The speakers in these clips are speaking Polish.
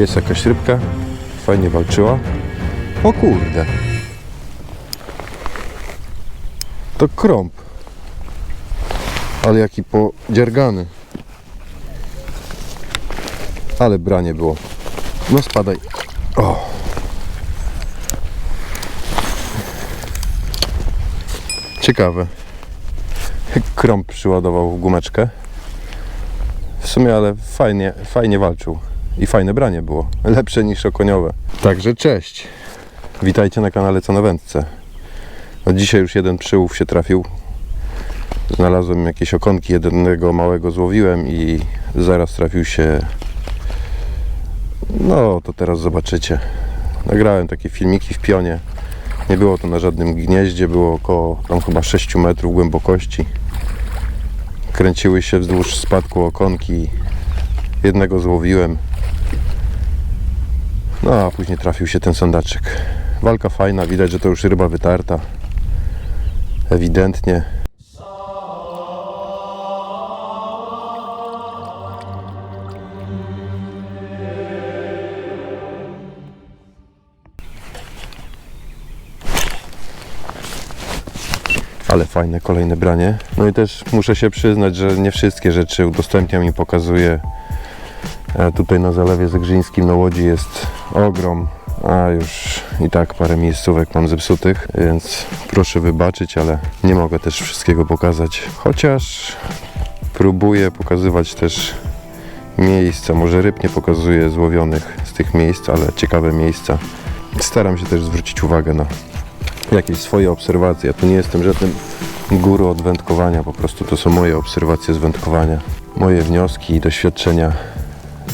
Jest jakaś rybka. Fajnie walczyła. O kurde. To krąb. Ale jaki podziergany. Ale branie było. No spadaj. O. Ciekawe. Krąb przyładował w gumeczkę. W sumie, ale fajnie, fajnie walczył. I fajne branie było. Lepsze niż okoniowe. Także cześć. Witajcie na kanale Co na Wędce. No dzisiaj już jeden przyłów się trafił. Znalazłem jakieś okonki, jednego małego złowiłem i zaraz trafił się. No to teraz zobaczycie. Nagrałem takie filmiki w pionie. Nie było to na żadnym gnieździe, było około tam chyba 6 metrów głębokości. Kręciły się wzdłuż spadku okonki. Jednego złowiłem. No a później trafił się ten sandaczek. Walka fajna, widać, że to już ryba wytarta. Ewidentnie. Ale fajne kolejne branie. No i też muszę się przyznać, że nie wszystkie rzeczy udostępniam i pokazuję. E, Tutaj na Zalewie Zegrzyńskim na Łodzi jest ogrom, a już i tak parę miejscówek mam zepsutych, więc proszę wybaczyć, ale nie mogę też wszystkiego pokazać. Chociaż próbuję pokazywać też miejsca, może ryb nie pokazuję złowionych z tych miejsc, ale ciekawe miejsca. Staram się też zwrócić uwagę na jakieś swoje obserwacje. Ja tu nie jestem żadnym guru od wędkowania, po prostu to są moje obserwacje z wędkowania. Moje wnioski i doświadczenia,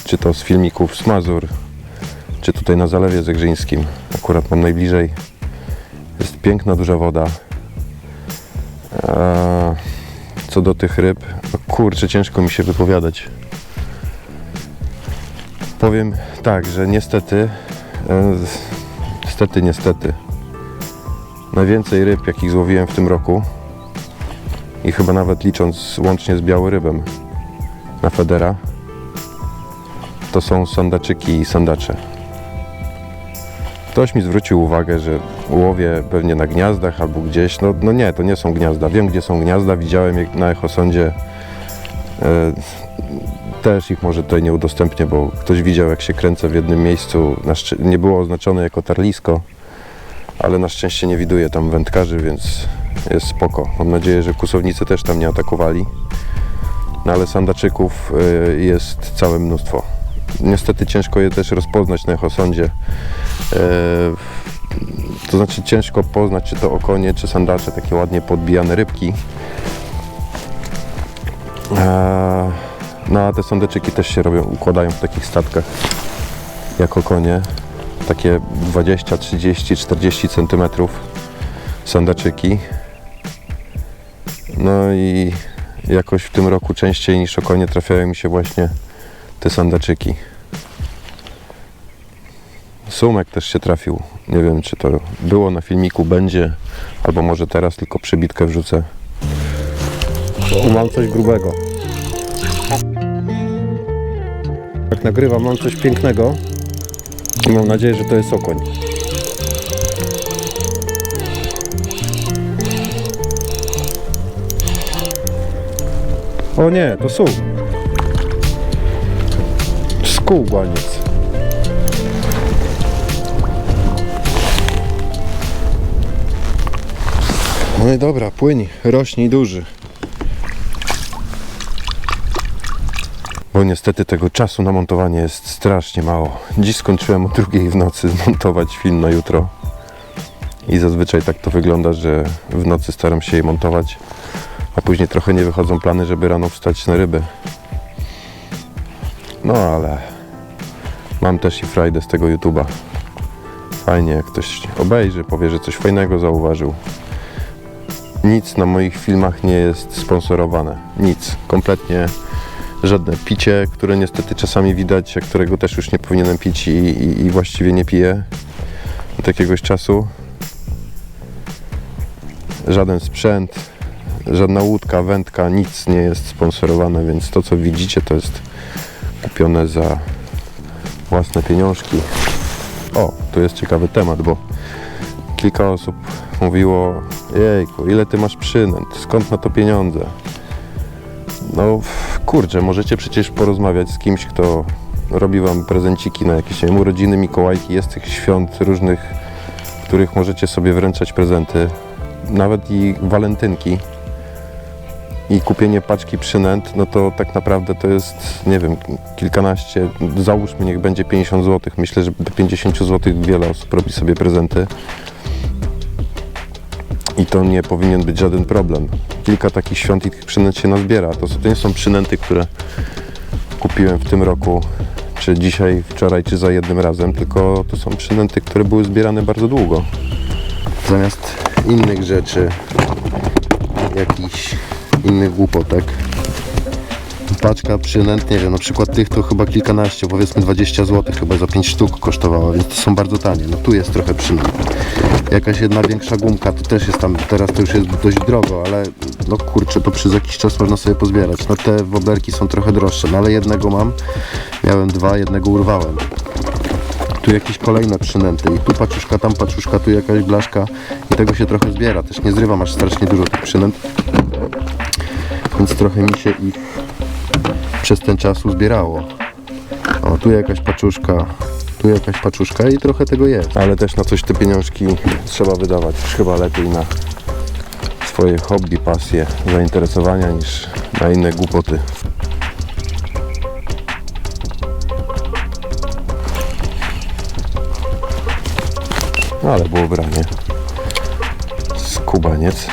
czy to z filmików z Mazur, czy tutaj na Zalewie Zegrzyńskim. Akurat mam najbliżej. Jest piękna, duża woda. A co do tych ryb, no kurczę, ciężko mi się wypowiadać. Powiem tak, że niestety, e, niestety, niestety, najwięcej ryb, jakich złowiłem w tym roku i chyba nawet licząc łącznie z białorybem na Federa, to są sandaczyki i sandacze. Ktoś mi zwrócił uwagę, że łowię pewnie na gniazdach albo gdzieś. No, no nie, to nie są gniazda. Wiem, gdzie są gniazda. Widziałem je na echosądzie. E, też ich może tutaj nie udostępnię, bo ktoś widział, jak się kręcę w jednym miejscu. Nie było oznaczone jako tarlisko, ale na szczęście nie widuję tam wędkarzy, więc jest spoko. Mam nadzieję, że kusownicy też tam nie atakowali. No ale sandaczyków y, jest całe mnóstwo. Niestety ciężko je też rozpoznać na echosądzie. E, To znaczy ciężko poznać, czy to okonie, czy sandacze, takie ładnie podbijane rybki. E, No a te sandaczyki też się robią, układają w takich statkach jak okonie. Takie 20, 30, 40 cm sandaczyki. No i jakoś w tym roku częściej niż okonie trafiają mi się właśnie te sandaczyki. Sumek też się trafił. Nie wiem, czy to było na filmiku, będzie, albo może teraz tylko przybitkę wrzucę. Mam coś grubego. Jak nagrywam, mam coś pięknego. I mam nadzieję, że to jest okoń. O nie, to sół. Skółbaniec. No i dobra, płyń, rośnij duży. Bo niestety tego czasu na montowanie jest strasznie mało. Dziś skończyłem o drugiej w nocy montować film na jutro. I zazwyczaj tak to wygląda, że w nocy staram się je montować, a później trochę nie wychodzą plany, żeby rano wstać na ryby. No ale mam też i frajdę z tego YouTube'a. Fajnie, jak ktoś obejrzy, powie, że coś fajnego zauważył. Nic na moich filmach nie jest sponsorowane. Nic. Kompletnie żadne picie, które niestety czasami widać, a którego też już nie powinienem pić i, i, i właściwie nie piję od jakiegoś czasu. Żaden sprzęt, żadna łódka, wędka, nic nie jest sponsorowane, więc to co widzicie to jest kupione za własne pieniążki. O, tu jest ciekawy temat, bo kilka osób mówiło jejku, ile ty masz przynęt, skąd na to pieniądze? No kurczę, możecie przecież porozmawiać z kimś, kto robi wam prezenciki na jakieś nie urodziny, Mikołajki, jest tych świąt różnych, w których możecie sobie wręczać prezenty, nawet i walentynki i kupienie paczki przynęt, no to tak naprawdę to jest, nie wiem, kilkanaście, załóżmy niech będzie 50 zł. Myślę, że do 50 zł wiele osób robi sobie prezenty. I to nie powinien być żaden problem. Kilka takich świąt i tych przynęt się nazbiera. To, to nie są przynęty, które kupiłem w tym roku, czy dzisiaj, wczoraj, czy za jednym razem, tylko to są przynęty, które były zbierane bardzo długo. Zamiast innych rzeczy, jakichś innych głupotek. Paczka przynęt, nie wiem, na przykład tych to chyba kilkanaście, powiedzmy 20 zł chyba za 5 sztuk kosztowała, więc to są bardzo tanie. No tu jest trochę przynęt. Jakaś jedna większa gumka, to też jest tam, teraz to już jest dość drogo, ale no kurczę, to przez jakiś czas można sobie pozbierać. No te woblerki są trochę droższe, no ale jednego mam, miałem dwa, jednego urwałem. Tu jakieś kolejne przynęty i tu paczuszka, tam paczuszka, tu jakaś blaszka i tego się trochę zbiera. Też nie zrywam aż strasznie dużo tych przynęt, więc trochę mi się ich przez ten czas uzbierało. O, tu jakaś paczuszka, tu jakaś paczuszka i trochę tego jest. Ale też na coś te pieniążki trzeba wydawać. Już chyba lepiej na swoje hobby, pasje, zainteresowania niż na inne głupoty. No ale było branie. Skubaniec.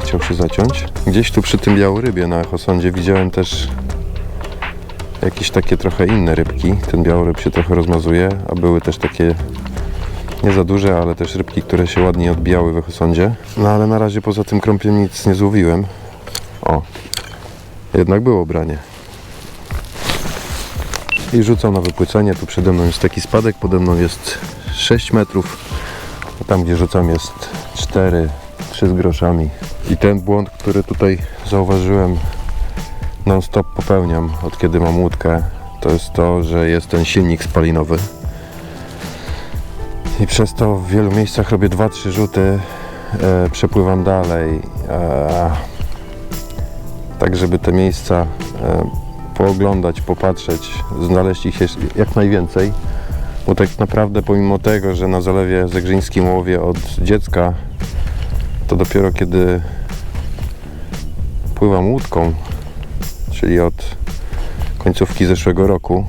Chciał się zaciąć. Gdzieś tu przy tym białorybie na Echosądzie widziałem też jakieś takie trochę inne rybki. Ten białoryb się trochę rozmazuje, a były też takie nie za duże, ale też rybki, które się ładnie odbijały w Echosądzie. No ale na razie poza tym krąpiem nic nie złowiłem. O, jednak było branie. I rzucam na wypłycenie. Tu przede mną jest taki spadek, pode mną jest 6 metrów. A tam gdzie rzucam jest 4, 3 z groszami. I ten błąd, który tutaj zauważyłem, non stop popełniam od kiedy mam łódkę, to jest to, że jest ten silnik spalinowy. I przez to w wielu miejscach robię 2-3 rzuty, e, przepływam dalej. E, tak, żeby te miejsca e, pooglądać, popatrzeć, znaleźć ich jak najwięcej. Bo tak naprawdę pomimo tego, że na zalewie zegrzyńskim łowię od dziecka, to dopiero kiedy pływam łódką, czyli od końcówki zeszłego roku,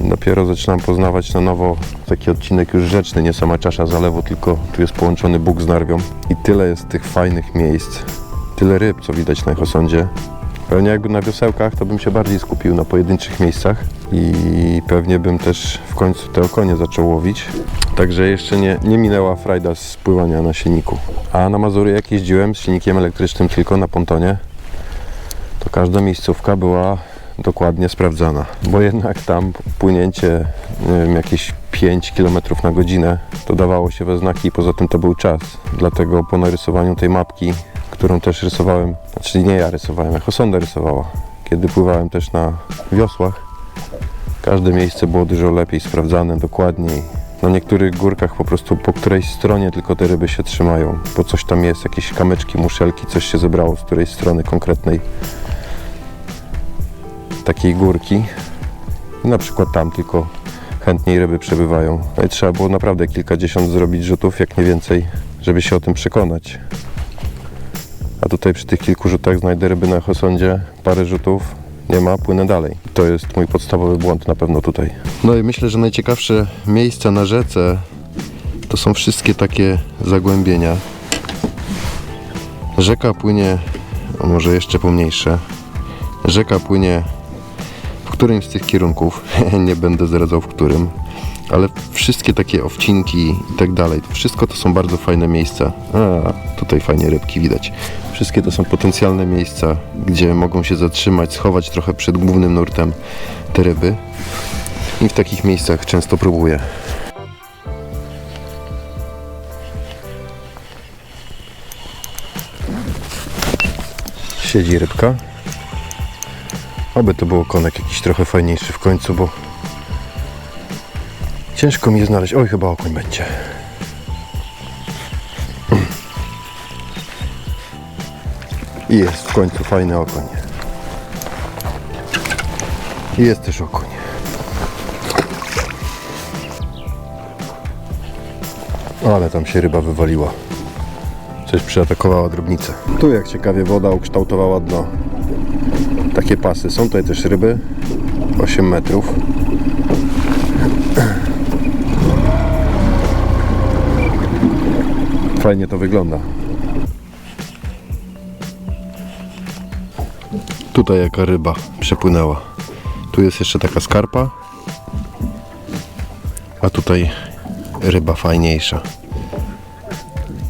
dopiero zaczynam poznawać na nowo taki odcinek już rzeczny, nie sama czasza zalewu, tylko tu jest połączony Bóg z Narwią i tyle jest tych fajnych miejsc, tyle ryb, co widać na Echosądzie. Pewnie jakby na wiosełkach, to bym się bardziej skupił na pojedynczych miejscach i pewnie bym też w końcu te okonie zaczął łowić. Także jeszcze nie, nie minęła frajda z pływania na silniku. A na Mazury jak jeździłem z silnikiem elektrycznym tylko na pontonie, to każda miejscówka była dokładnie sprawdzana, bo jednak tam płynięcie wiem, jakieś 5 km na godzinę to dawało się we znaki poza tym to był czas. Dlatego po narysowaniu tej mapki, którą też rysowałem, znaczy nie ja rysowałem, jako sonda rysowała, kiedy pływałem też na wiosłach, każde miejsce było dużo lepiej sprawdzane, dokładniej. Na niektórych górkach po prostu po którejś stronie tylko te ryby się trzymają, bo coś tam jest, jakieś kamyczki, muszelki, coś się zebrało z której strony konkretnej takiej górki. I na przykład tam tylko chętniej ryby przebywają. No i trzeba było naprawdę kilkadziesiąt zrobić rzutów, jak nie więcej, żeby się o tym przekonać. A tutaj przy tych kilku rzutach znajdę ryby na Hosondzie, parę rzutów, nie ma, płynę dalej. To jest mój podstawowy błąd na pewno tutaj. No i myślę, że najciekawsze miejsca na rzece to są wszystkie takie zagłębienia. Rzeka płynie, a może jeszcze pomniejsze. Rzeka płynie w którymś z tych kierunków, nie będę zdradzał w którym, ale wszystkie takie owcinki i tak dalej, wszystko to są bardzo fajne miejsca. A, tutaj fajnie rybki widać. Wszystkie to są potencjalne miejsca, gdzie mogą się zatrzymać, schować trochę przed głównym nurtem te ryby. I w takich miejscach często próbuję. Siedzi rybka. Oby to był konek jakiś trochę fajniejszy w końcu, bo Ciężko mi je znaleźć. Oj, chyba okoń będzie. I jest w końcu fajny okoń. I jest też okoń. Ale tam się ryba wywaliła. Coś przyatakowała drobnicę. Tu jak ciekawie woda ukształtowała dno. Takie pasy. Są tutaj też ryby. 8 metrów. Fajnie to wygląda. Tutaj jaka ryba przepłynęła. Tu jest jeszcze taka skarpa. A tutaj ryba fajniejsza.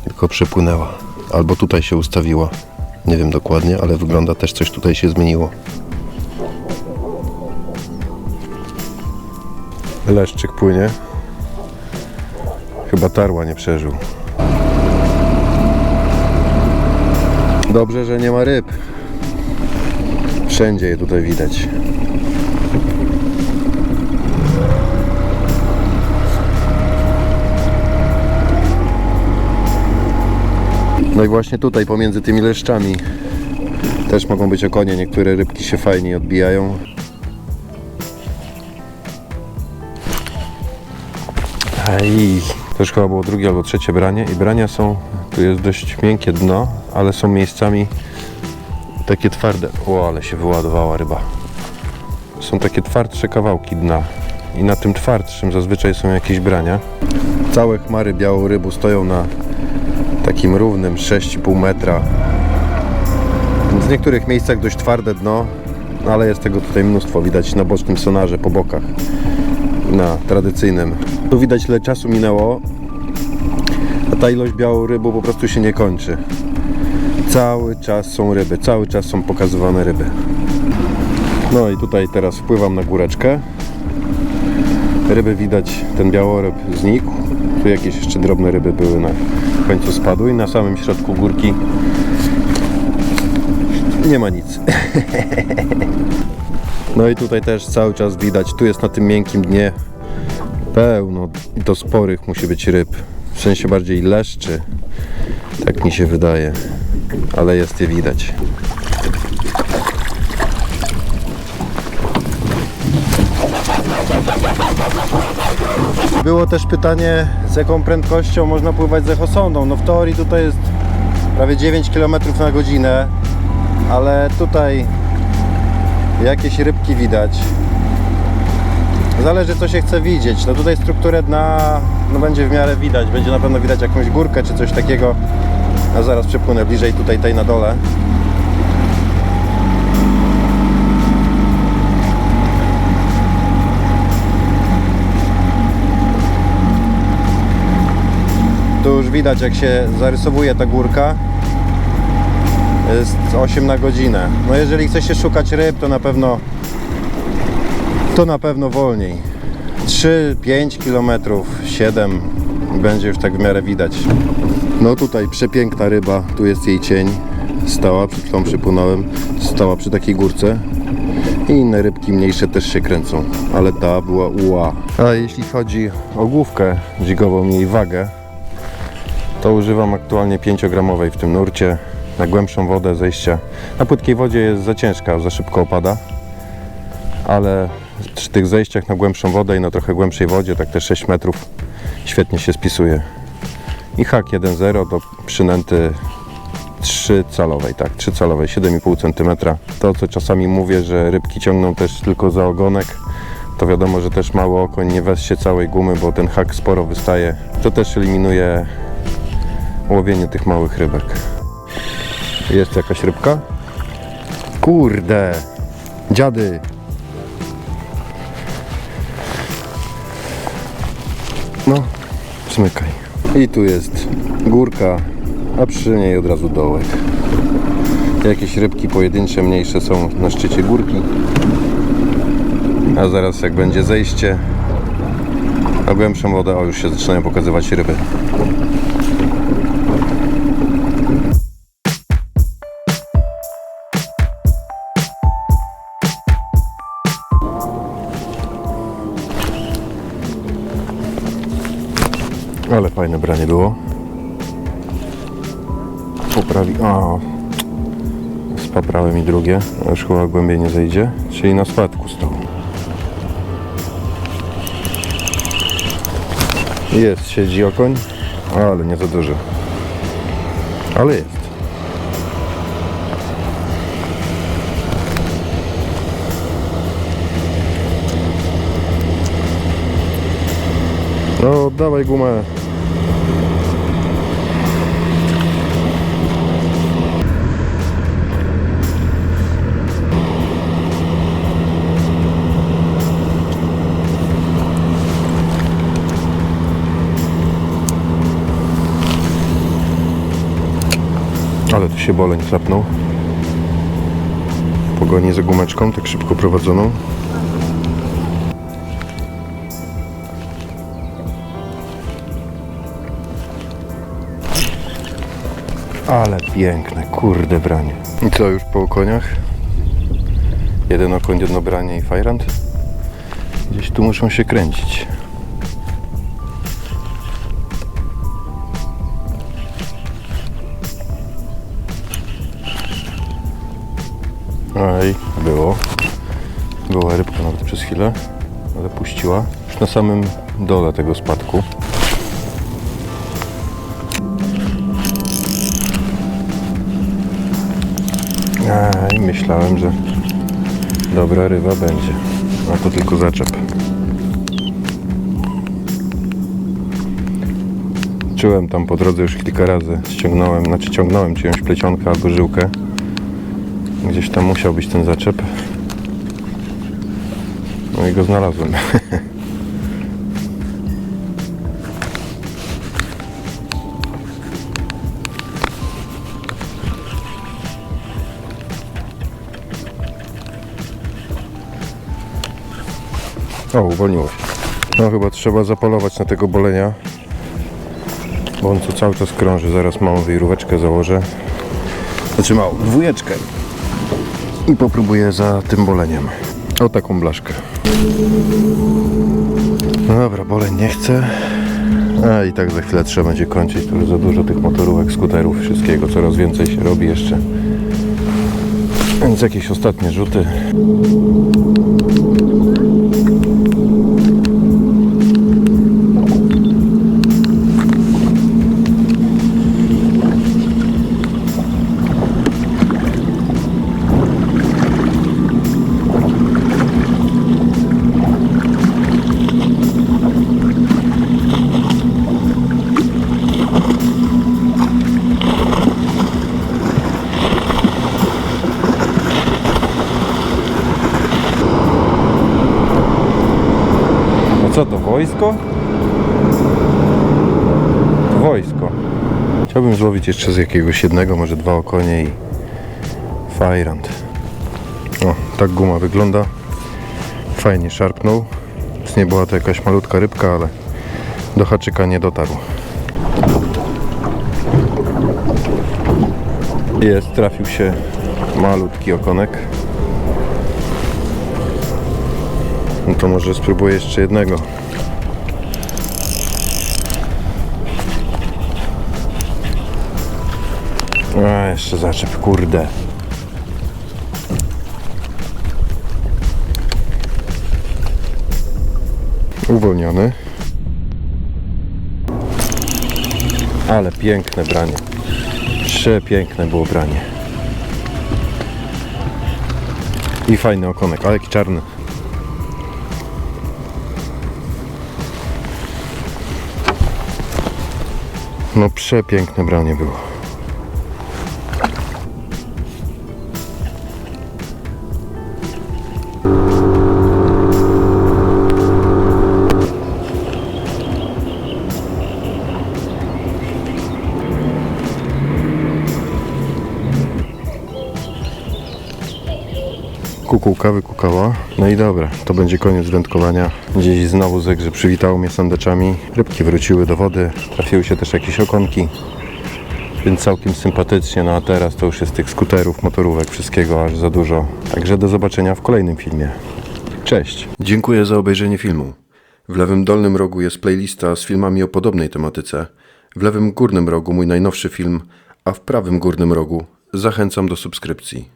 Tylko przepłynęła. Albo tutaj się ustawiła. Nie wiem dokładnie, ale wygląda też coś tutaj się zmieniło. Leszczyk płynie. Chyba tarła nie przeżył. Dobrze, że nie ma ryb. Wszędzie je tutaj widać. No i właśnie tutaj pomiędzy tymi leszczami też mogą być okonie. Niektóre rybki się fajnie odbijają. Ej, to już chyba było drugie albo trzecie branie i brania są, tu jest dość miękkie dno, ale są miejscami takie twarde. O, ale się wyładowała ryba. Są takie twardsze kawałki dna i na tym twardszym zazwyczaj są jakieś brania. Całe chmary białą rybu stoją na takim równym 6,5 metra. W niektórych miejscach dość twarde dno, no ale jest tego tutaj mnóstwo. Widać na bocznym sonarze po bokach na tradycyjnym. Tu widać ile czasu minęło, a ta ilość białą rybu po prostu się nie kończy. Cały czas są ryby, cały czas są pokazywane ryby. No i tutaj teraz wpływam na góreczkę. Ryby widać, ten białoryb znikł. Tu jakieś jeszcze drobne ryby były na końcu spadły i na samym środku górki nie ma nic. No i tutaj też cały czas widać, tu jest na tym miękkim dnie pełno i to sporych musi być ryb. W sensie bardziej leszczy, tak mi się wydaje, ale jest je widać. Było też pytanie, z jaką prędkością można pływać z echosondą. No w teorii tutaj jest prawie 9 km na godzinę, ale tutaj jakieś rybki widać. Zależy co się chce widzieć. No tutaj strukturę dna no będzie w miarę widać. Będzie na pewno widać jakąś górkę czy coś takiego. A zaraz przepłynę bliżej tutaj tej na dole. Tu już widać jak się zarysowuje ta górka jest 8 na godzinę. No jeżeli chce się szukać ryb, to na pewno to na pewno wolniej. 3, 5 km, 7 będzie już tak w miarę widać. No tutaj przepiękna ryba, tu jest jej cień. Stała, przed chwilą przypłynąłem, stała przy takiej górce. I inne rybki mniejsze też się kręcą, ale ta była uła. A jeśli chodzi o główkę dzigową i jej wagę, to używam aktualnie 5-gramowej w tym nurcie. Na głębszą wodę zejścia. Na płytkiej wodzie jest za ciężka, za szybko opada. Ale przy tych zejściach na głębszą wodę i na trochę głębszej wodzie, tak te 6 metrów, świetnie się spisuje. I hak 1.0 do przynęty 3 calowej, tak, 3 calowej, 7,5 cm. To co czasami mówię, że rybki ciągną też tylko za ogonek, to wiadomo, że też mały okoń nie weź się całej gumy, bo ten hak sporo wystaje. To też eliminuje łowienie tych małych rybek. Jest jakaś rybka? Kurde! Dziady! No, smykaj. I tu jest górka, a przy niej od razu dołek. Jakieś rybki pojedyncze, mniejsze są na szczycie górki. A zaraz jak będzie zejście na głębszą wodę, o już się zaczynają pokazywać ryby. Fajne branie było. Poprawi... A, spaprałem i drugie. Już chyba głębiej nie zejdzie. Czyli na spadku stał. Jest, siedzi okoń, ale nie za duży. Ale jest. No, dawaj gumę. Ale tu się boleń klapnął. W Pogoni za gumeczką, tak szybko prowadzoną. Ale piękne, kurde branie. I co, już po okoniach? Jeden okoń, jedno branie i fajrant? Gdzieś tu muszą się kręcić. Oj, było. Była rybka nawet przez chwilę, ale puściła. Już na samym dole tego spadku. A, myślałem, że dobra ryba będzie. A to tylko zaczep. Czułem tam po drodze już kilka razy. Ściągnąłem, znaczy ciągnąłem czyjąś plecionkę albo żyłkę. Gdzieś tam musiał być ten zaczep. No i go znalazłem. O, uwolniło się. No chyba trzeba zapolować na tego bolenia. Bo on tu cały czas krąży. Zaraz małą wiróweczkę założę. Znaczy małą dwójeczkę. I popróbuję za tym boleniem. O taką blaszkę. No dobra, boleń nie chce. A i tak za chwilę trzeba będzie kończyć. To już za dużo tych motorówek, skuterów, wszystkiego. Coraz więcej się robi jeszcze. Więc jakieś ostatnie rzuty. Chciałbym złowić jeszcze z jakiegoś jednego, może dwa okonie i fajrant. O, tak guma wygląda. Fajnie szarpnął. Nie była to jakaś malutka rybka, ale do haczyka nie dotarł. Jest, trafił się malutki okonek. No to może spróbuję jeszcze jednego. A, jeszcze zaczep, kurde. Uwolniony. Ale piękne branie. Przepiękne było branie. I fajny okonek, ale jaki czarny. No przepiękne branie było. Kukułka wykukała. No i dobra, to będzie koniec wędkowania. Gdzieś znowu zegrze przywitało mnie sandeczami. Rybki wróciły do wody. Trafiły się też jakieś okonki. Więc całkiem sympatycznie. No a teraz to już jest tych skuterów, motorówek, wszystkiego aż za dużo. Także do zobaczenia w kolejnym filmie. Cześć. Dziękuję za obejrzenie filmu. W lewym dolnym rogu jest playlista z filmami o podobnej tematyce. W lewym górnym rogu mój najnowszy film, a w prawym górnym rogu zachęcam do subskrypcji.